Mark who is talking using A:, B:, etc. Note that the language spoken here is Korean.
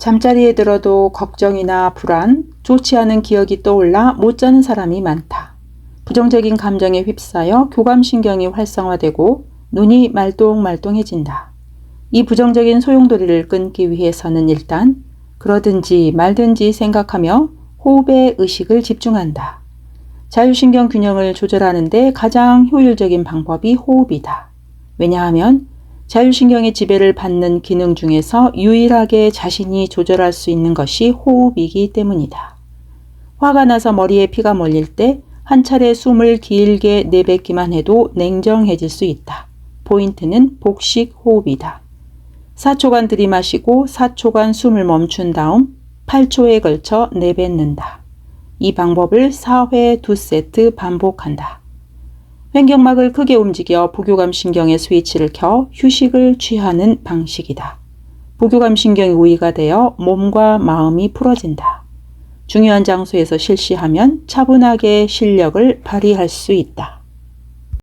A: 잠자리에 들어도 걱정이나 불안, 좋지 않은 기억이 떠올라 못 자는 사람이 많다. 부정적인 감정에 휩싸여 교감신경이 활성화되고 눈이 말똥말똥해진다. 이 부정적인 소용돌이를 끊기 위해서는 일단 그러든지 말든지 생각하며 호흡에 의식을 집중한다. 자율신경 균형을 조절하는데 가장 효율적인 방법이 호흡이다. 왜냐하면 자율신경의 지배를 받는 기능 중에서 유일하게 자신이 조절할 수 있는 것이 호흡이기 때문이다. 화가 나서 머리에 피가 몰릴 때 한 차례 숨을 길게 내뱉기만 해도 냉정해질 수 있다. 포인트는 복식 호흡이다. 4초간 들이마시고 4초간 숨을 멈춘 다음 8초에 걸쳐 내뱉는다. 이 방법을 4회 2세트 반복한다. 횡격막을 크게 움직여 부교감 신경의 스위치를 켜 휴식을 취하는 방식이다. 부교감 신경이 우위가 되어 몸과 마음이 풀어진다. 중요한 장소에서 실시하면 차분하게 실력을 발휘할 수 있다.